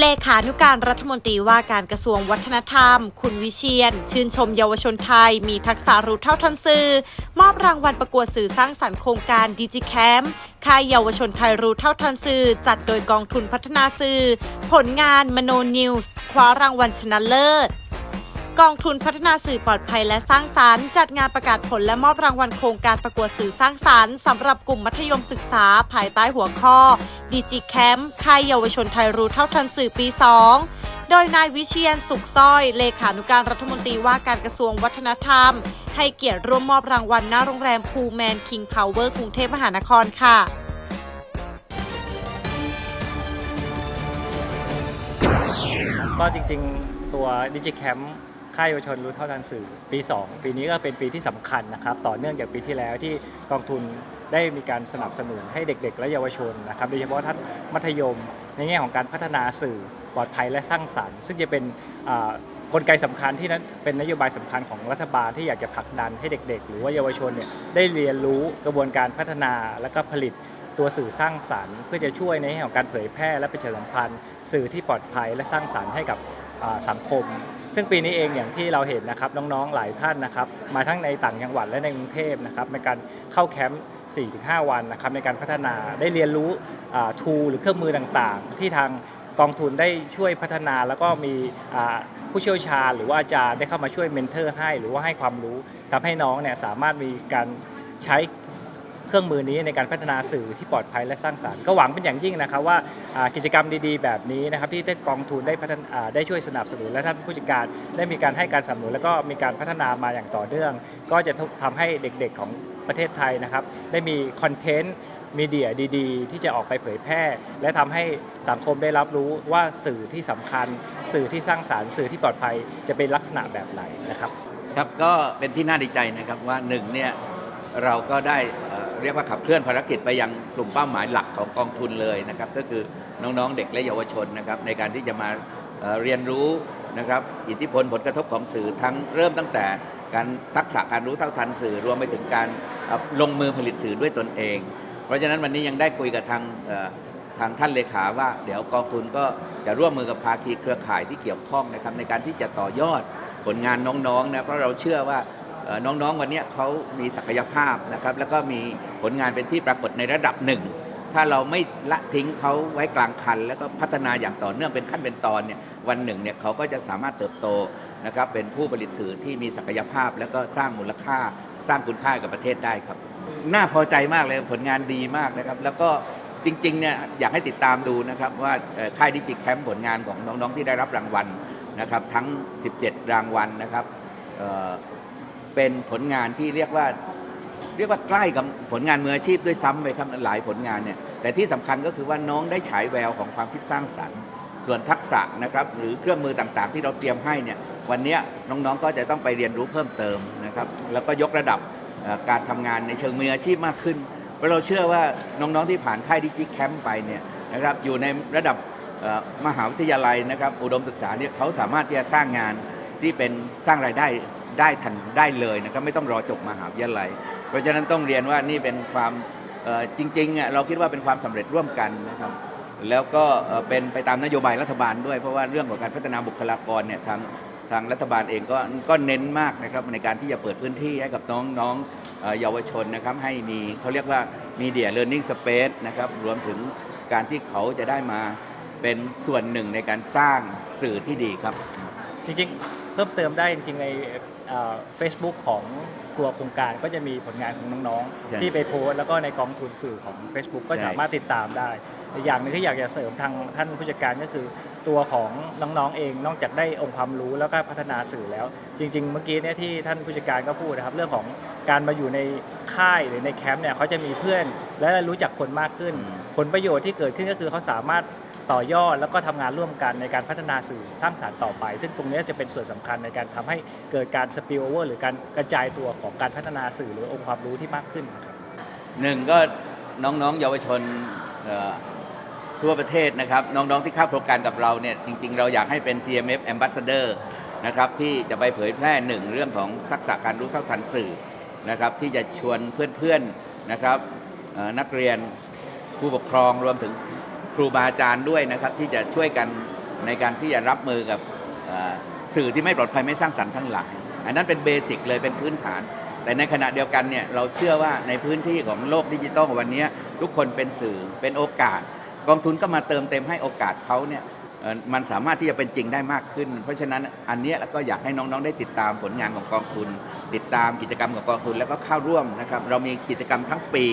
เลขานุการรัฐมนตรีว่าการกระทรวงวัฒนธรรม คุณวิเชียน ชื่นชมเยาวชนไทย มีทักษะรู้เท่าทันสื่อ มอบรางวัลประกวดสื่อสร้างสรรค์โครงการดิจิแคมค่ายเยาวชนไทยรู้เท่าทันสื่อ จัดโดยกองทุนพัฒนาสื่อ ผลงานมโนนิวส์คว้ารางวัลชนะเลิศ กองทุนพัฒนาสื่อปลอดภัยและสร้างสารรค์ จัดงานประกาศผลและมอบรางวัลโครงการประกวดสื่อสร้างสารรค์สำหรับกลุ่มมัธยมศึกษาภายใต้หัวข้อดิจิแคมป์ค่ายเยาวชนไทยรู้เท่าทันสื่อปี 2 โดยนายวิเชียนสุขสร้อย เลขานุการรัฐมนตรีว่าการกระทรวงวัฒนธรรม ให้เกียรติร่วมมอบรางวัลหน้าโรงแรมพูแมนคิงพาวเวอร์กรุงเทพมหานครค่ะก็จริงๆตัวดิจิแคมป์ ค่ายเยาวชนรู้เท่าทันสื่อปี 2 ปีนี้ก็เป็นปีที่สำคัญนะครับ ต่อเนื่องจากปีที่แล้วที่กองทุนได้มีการสนับสนุนให้เด็ก ๆ และเยาวชนนะครับโดยเฉพาะท่านมัธยม ในแง่ของการพัฒนาสื่อปลอดภัยและสร้างสรรค์ ซึ่งจะเป็นกลไกสำคัญที่นั้นเป็นนโยบายสำคัญของรัฐบาลที่อยากจะผลักดันให้เด็ก ๆ หรือว่าเยาวชนเนี่ยได้เรียนรู้กระบวนการพัฒนาและก็ผลิตตัวสื่อสร้างสรรค์ เพื่อจะช่วยในแง่ของการเผยแพร่และประชาสัมพันธ์ สื่อที่ปลอดภัยและสร้างสรรค์ให้กับสังคม ซึ่งปีนี้เองอย่างที่เราเห็นนะครับน้องๆหลายท่านนะครับมาทั้งในต่างจังหวัดและในกรุงเทพนะครับในการเข้าแคมป์ 4-5 วันนะครับในการพัฒนาได้เรียนรู้ทูหรือเครื่องมือต่างๆ ที่ทางกองทุนได้ช่วยพัฒนาแล้วก็มีอ่าผู้เชี่ยวชาญ หรือว่าอาจารย์ได้เข้ามาช่วยเมนเทอร์ให้ หรือว่าให้ความรู้ทำให้น้องเนี่ยสามารถมีการใช้ เครื่องมือนี้ในการพัฒนาสื่อที่ปลอดภัยและสร้างสารรค์ก็หวังเป็นอย่างยิ่งนะครับว่ากิจกรรมดีๆ แบบนี้นะครับที่ได้กองทุนได้พัฒนาได้ช่วยสนับสนุนและท่านผู้จัดการได้มีการให้การสนับสนุนแล้วก็มีการพัฒนามาอย่างต่อเนื่อง ก็จะทำให้เด็กๆของประเทศไทยนะครับได้มีคอนเทนต์มีเดียดีๆ ที่จะออกไปเผยแพร่ และทำให้สังคมได้รับรู้ว่าสื่อที่สำคัญ สื่อที่สร้างสารรค์สื่อที่ปลอดภัยจะเป็นลักษณะแบบไหนนะครับ ครับก็เป็นที่น่าดีใจนะครับว่าหนึ่งเนี่ยเราก็ได้ เรียกว่าขับเคลื่อนภารกิจไปยังกลุ่มเป้าหมายหลักของกองทุนเลยนะครับ ก็คือน้องๆเด็กและเยาวชนนะครับ ในการที่จะมาเรียนรู้นะครับ อิทธิพลผลกระทบของสื่อทั้งเริ่มตั้งแต่การทักษะการรู้เท่าทันสื่อรวมไปถึงการลงมือผลิตสื่อด้วยตนเอง เพราะฉะนั้นวันนี้ยังได้คุยกับทางทางท่านเลขาว่า เดี๋ยวกองทุนก็จะร่วมมือกับภาคีเครือข่ายที่เกี่ยวข้องนะครับในการที่จะต่อยอดผลงานน้องๆนะเพราะเราเชื่อว่า น้องๆวันนี้เขามีศักยภาพนะครับแล้วก็มีผลงานเป็นที่ปรากฏในระดับหนึ่ง ถ้าเราไม่ละทิ้งเขาไว้กลางคัน แล้วก็พัฒนาอย่างต่อเนื่องเป็นขั้นเป็นตอนเนี่ยวันหนึ่งเนี่ยเขาก็จะสามารถเติบโตนะครับเป็นผู้ผลิตสื่อที่มีศักยภาพ แล้วก็สร้างมูลค่าสร้างคุณค่ากับประเทศได้ครับน่าพอใจมากเลยผลงานดีมากนะครับ แล้วก็จริงๆเนี่ยอยากให้ติดตามดูนะครับว่าค่ายดิจิแคมป์ผลงานของน้องๆที่ได้รับรางวัลนะครับทั้ง 17 รางวัลนะครับ เป็นผลงานที่เรียกว่าเรียกว่าใกล้กับผลงานมืออาชีพด้วยซ้ำไปครับหลายผลงานเนี่ยแต่ที่สำคัญก็คือว่าน้องได้ฉายแววของความคิดสร้างสรรค์ ส่วนทักษะนะครับหรือเครื่องมือต่างๆ ที่เราเตรียมให้เนี่ยวันนี้น้องๆก็จะต้องไปเรียนรู้เพิ่มเติมนะครับแล้วก็ยกระดับการทำงานในเชิงมืออาชีพมากขึ้นเพราะเราเชื่อว่าน้องๆที่ผ่านค่ายดิจิแคมป์ไปเนี่ยนะครับอยู่ในระดับมหาวิทยาลัยนะครับอุดมศึกษาเนี่ยเขาสามารถที่จะสร้างงานที่เป็นสร้างรายได้ ได้ทันได้เลยนะครับไม่ต้องรอจบมหาวิทยาลัย เพราะฉะนั้นต้องเรียนว่านี่เป็นความจริงๆเราคิดว่าเป็นความสำเร็จร่วมกันนะครับแล้วก็เป็นไปตามนโยบายรัฐบาลด้วย เพราะว่าเรื่องของการพัฒนาบุคลากรเนี่ยทางทางรัฐบาลเองก็ก็เน้นมากนะครับในการที่จะเปิดพื้นที่ให้กับน้องๆเอ่อเยาวชนนะครับให้มีเขาเรียกว่า Media Learning Space นะครับรวมถึงการที่เขาจะได้มาเป็นส่วนหนึ่งในการสร้างสื่อที่ดีครับ จริงๆ เพิ่มเติมได้จริงๆในเฟซบุ๊กของตัวโครงการก็จะมีผลงานของน้องใช่ๆ ที่ไปโพสต์แล้วก็ในกองทุนสื่อของ Facebook ก็ใช่ สามารถติดตามได้อีกอย่างหนึงที่อยากจะเสริมทางท่านผู้จัดการก็คือตัวของน้องๆเองนอกจากได้องค์ความรู้แล้วก็พัฒนาสื่อแล้ว จริง ๆ เมื่อกี้เนี่ยที่ท่านผู้จัดการก็พูดนะครับ เรื่องของการมาอยู่ในค่ายหรือในแคมป์เนี่ยเขาจะมีเพื่อนและรู้จักคนมากขึ้นอืมผลประโยชน์ที่เกิดขึ้นก็คือเขาสามารถ ต่อยอดแล้วก็ทำงานร่วมกันในการพัฒนาสื่อสร้างสารรค์ต่อไป ซึ่งตรงนี้จะเป็นส่วนสำคัญในการทำให้เกิดการสปิลโอเวอร์หรือการกระจายตัวของการพัฒนาสื่อหรือองค์ความรู้ที่มากขึ้นครับหนึ่งก็น้องๆเยาวชนทั่วประเทศนะครับ น้องๆที่เข้าโครงการกับเราเนี่ยจริง ๆ เราอยากให้เป็น TMF Ambassador นะครับที่จะไปเผยแพร่หนึ่งเรื่องของทักษะการรู้เท่าทันสื่อนะครับที่จะชวนเพื่อนๆนะครับนักเรียนผู้ปกครองรวมถึง ครูบาอาจารย์ด้วยนะครับที่จะช่วยกันในการที่จะรับมือกับสื่อที่ไม่ปลอดภัยไม่สร้างสรรค์ทั้งหลาย อันนั้นเป็นเบสิกเลยเป็นพื้นฐาน แต่ในขณะเดียวกันเนี่ยเราเชื่อว่าในพื้นที่ของโลกดิจิทัลวันนี้ทุกคนเป็นสื่อเป็นโอกาส กองทุนก็มาเติมเต็มให้โอกาสเขาเนี่ยมันสามารถที่จะเป็นจริงได้มากขึ้น เพราะฉะนั้นอันนี้ยก็อยากให้น้องๆได้ติดตามผลงานของกองทุน ติดตามกิจกรรมของกองทุนแล้วก็เข้าร่วมนะครับเรามีกิจกรรมทั้งปี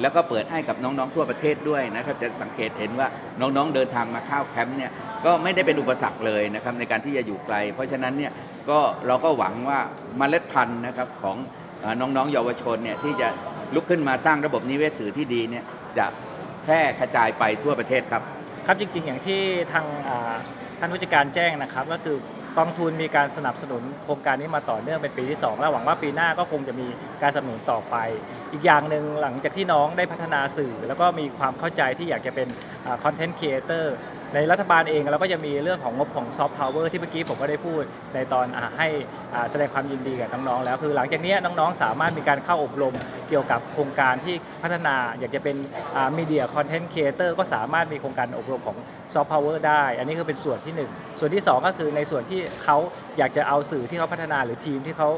แล้วก็เปิดให้กับน้องๆทั่วประเทศด้วยนะครับจะสังเกตเห็นว่าน้องๆเดินทางมาเข้าแคมป์เนี่ยก็ไม่ได้เป็นอุปสรรคเลยนะครับในการที่จะอยู่ไกล เพราะฉะนั้นเนี่ยก็เราก็หวังว่าเมล็ดพันธุ์นะครับของน้องๆเยาวชนเนี่ยที่จะลุกขึ้นมาสร้างระบบนิเวศสื่อที่ดีเนี่ยจะแพร่กระจายไปทั่วประเทศครับ ครับจริงๆอย่างที่ทางท่านผู้จัดการแจ้งนะครับก็คือ กองทุนมีการสนับสนุนโครงการนี้มาต่อเนื่องเป็นปีที่ 2 แล้วหวังว่าปีหน้าก็คงจะมีการสนับสนุนต่อไป อีกอย่างหนึ่งหลังจากที่น้องได้พัฒนาสื่อ แล้วก็มีความเข้าใจที่อยากจะเป็นคอนเทนต์ครีเอเตอร์ ในรัฐบาลเองเราก็จะมีเรื่องของงบของซอฟต์พาวเวอร์ที่เมื่อกี้ผมก็ได้พูดในตอนอให้แสดงความยินดีกับน้องๆแล้วคือหลังจากนี้น้องๆ สามารถมีการเข้าอบรมเกี่ยวกับโครงการที่พัฒนาอยากจะเป็นมีเดียคอนเทนต์ครีเอเตอร์ก็สามารถมีโครงการอบรมของซอฟต์พาวเวอร์ได้ อันนี้คือเป็นส่วนที่หนึ่งส่วนที่สองก็คือในส่วนที่เขาอยากจะเอาสื่อที่เขาพัฒนาหรือทีมที่เขา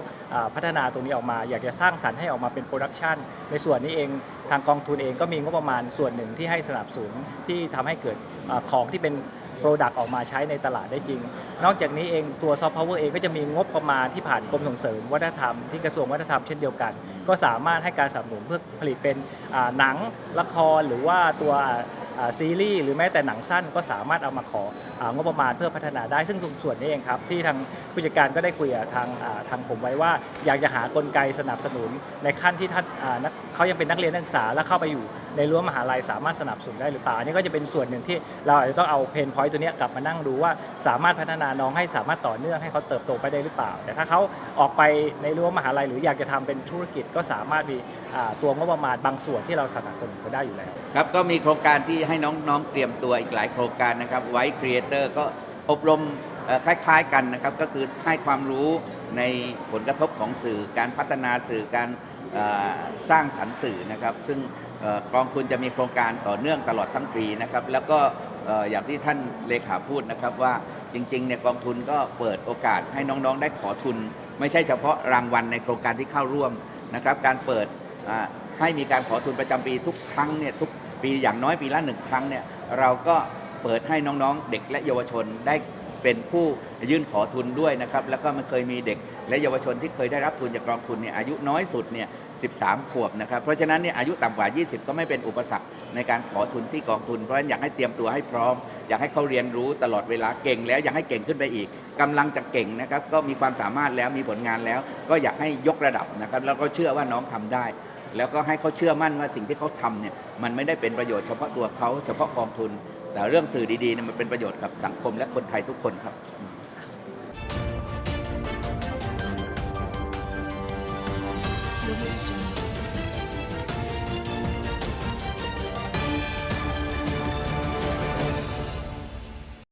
พัฒนาตรงนี้ออกมา อยากจะสร้างสรรค์ให้ออกมาเป็นโปรดักชันในส่วนนี้เอง ทางกองทุนเองก็มีงบประมาณส่วนหนึ่งที่ให้สนับสนุนที่ทำให้เกิดของที่เป็นโปรดักต์ออกมาใช้ในตลาดได้จริง นอกจากนี้เองตัวซอฟต์พาวเวอร์เองก็จะมีงบประมาณที่ผ่านกรมส่งเสริมวัฒนธรรมที่กระทรวงวัฒนธรรมเช่นเดียวกัน ก็สามารถให้การสนับสนุนเพื่อผลิตเป็นหนังละครหรือว่าตัวซีรีส์หรือแม้แต่หนังสั้นก็สามารถเอามาขอ งบประมาณเพื่อพัฒนาได้ซึ่งส่วนนี้เองครับ ที่ทางผู้จัดการก็ได้คุยกับทางทางผมไว้ว่า อยากจะหากลไกสนับสนุนในขั้นที่ท่านเขายังเป็นนักเรียนนักศึกษาและเข้าไปอยู่ในรั้วมหาลัยสามารถสนับสนุนได้หรือเปล่าอันนี้ก็จะเป็นส่วนหนึ่งที่เราอาจจะต้องเอาเพนพอยต์ตัวนี้กลับมานั่งดูว่าสามารถพัฒนาน้องให้สามารถต่อเนื่องให้เขาเติบโตไปได้หรือเปล่า แต่ถ้าเขาออกไปในรั้วมหาลัย หรืออยากจะทำเป็นธุรกิจก็สามารถมีตัวงบประมาณบางส่วนที่เราสนับสนุนเขาได้อยู่แล้วครับก็มีโครงการที่ให้น้องๆเตรียมตัวอีกหลายโครงการนะครับไว้ครีเตอร์ ก็อบรมคล้ายๆกันนะครับ ก็คือให้ความรู้ในผลกระทบของสื่อการพัฒนาสื่อการสร้างสรรค์สื่อนะครับ ซึ่งกองทุนจะมีโครงการต่อเนื่องตลอดทั้งปีนะครับ แล้วก็อย่างที่ท่านเลขาพูดนะครับว่าจริงๆเนี่ยกองทุนก็เปิดโอกาสให้น้องๆ ได้ขอทุน ไม่ใช่เฉพาะรางวัลในโครงการที่เข้าร่วมนะครับ การเปิดให้มีการขอทุนประจำปีทุกครั้งเนี่ยทุกปีอย่างน้อยปีละหนึ่งครั้งเนี่ยเราก็ เปิดให้น้องๆ เด็กและเยาวชนได้เป็นผู้ยื่นขอทุนด้วยนะครับแล้วก็มันเคยมีเด็กและเยาวชนที่เคยได้รับทุนจากกองทุนเนี่ยอายุน้อยสุดเนี่ย13 ขวบนะครับ เพราะฉะนั้นเนี่ยอายุต่ำกว่า 20 ก็ไม่เป็นอุปสรรคในการขอทุนที่กองทุน เพราะฉะนั้นอยากให้เตรียมตัวให้พร้อม อยากให้เขาเรียนรู้ตลอดเวลาเก่งแล้วอยากให้เก่งขึ้นไปอีกกำลังจะเก่งนะครับ ก็มีความสามารถแล้วมีผลงานแล้ว ก็อยากให้ยกระดับนะครับ แล้วก็เชื่อว่าน้องทำได้ แล้วก็ให้เขาเชื่อมั่นว่าสิ่งที่เขาทำเนี่ยมันไม่ได้เป็นประโยชน์เฉพาะตัวเขาเฉพาะกองทุน แต่เรื่องสื่อดีๆเนี่ยมันเป็นประโยชน์กับสังคมและคนไทยทุกคนครับ